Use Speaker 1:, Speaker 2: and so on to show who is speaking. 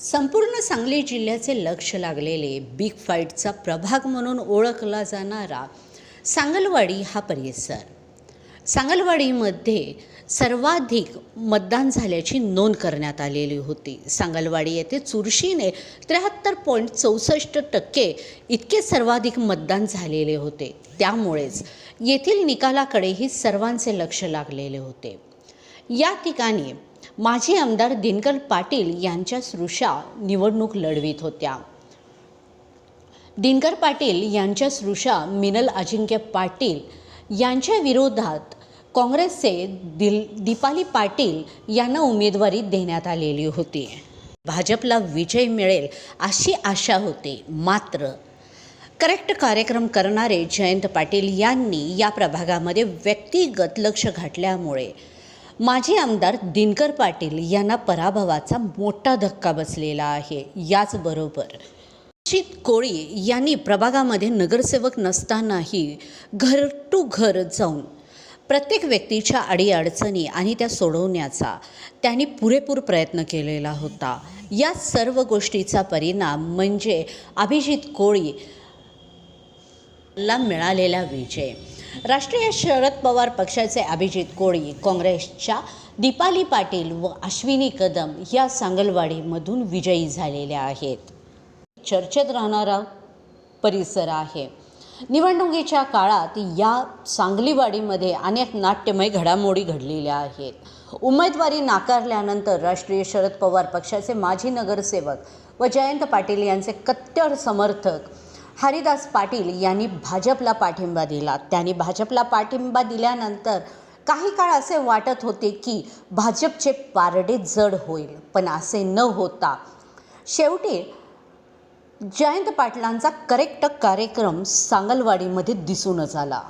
Speaker 1: संपूर्ण सांगली जिल्ह्याचे लक्ष लागलेले बिग फाईटचा प्रभाग म्हणून ओळखला जाणारा सांगलवाडी हा परिसर. सांगलवाडीमध्ये सर्वाधिक मतदान झाल्याची नोंद करण्यात आलेली होती. सांगलवाडी येथे चुरशीने त्र्याहत्तर पॉईंट चौसष्ट टक्के इतके सर्वाधिक मतदान झालेले होते. त्यामुळेच येथील निकालाकडेही सर्वांचे लक्ष लागलेले होते. या ठिकाणी माजी आमदार दिनकर पाटील यांच्या सृषा निवडणूक लढवीत होत्या. दिनकर पाटील यांच्या सृषा मिनल अजिंक्य पाटील यांच्या विरोधात काँग्रेसचे दिल दीपाली पाटील यांना उमेदवारी देण्यात आलेली होती. भाजपला विजय मिळेल अशी आशा होती मात्र करेक्ट कार्यक्रम करणारे जयंत पाटील यांनी या प्रभागामध्ये व्यक्तिगत लक्ष घातल्यामुळे माजी आमदार दिनकर पाटील यांना पराभवाचा मोठा धक्का बसलेला आहे. याचबरोबर अजित कोळी यांनी प्रभागामध्ये नगरसेवक नसतानाही घर टू घर जाऊन प्रत्येक व्यक्तीच्या अडीअडचणी आणि त्या सोडवण्याचा त्यांनी पुरेपूर प्रयत्न केलेला होता. या सर्व गोष्टीचा परिणाम म्हणजे अभिजित कोळी ला मिळालेला विजय. राष्ट्रीय शरद पवार पक्षाचे अभिजित कोळी काँग्रेसच्या दीपाली पाटील व अश्विनी कदम या सांगलवाडीमधून विजयी झालेल्या आहेत. चर्चेत राहणारा परिसर आहे. निवडणुकीच्या काळात या सांगलीवाडीमध्ये अनेक नाट्यमय घडामोडी घडलेल्या आहेत. उमेदवारी नाकारल्यानंतर राष्ट्रीय शरद पवार पक्षाचे माजी नगरसेवक व जयंत पाटील यांचे कट्टर समर्थक हरिदास पाटील यांनी भाजपला पाठिंबा दिला. त्यांनी भाजपला पाठिंबा दिल्यानंतर काही काळ असे वाटत होते की भाजपचे पारडे जड होईल पण असे न होता. शेवटी जयंत पाटलांचा करेक्ट कार्यक्रम सांगलवाडीमध्ये दिसूनच आला.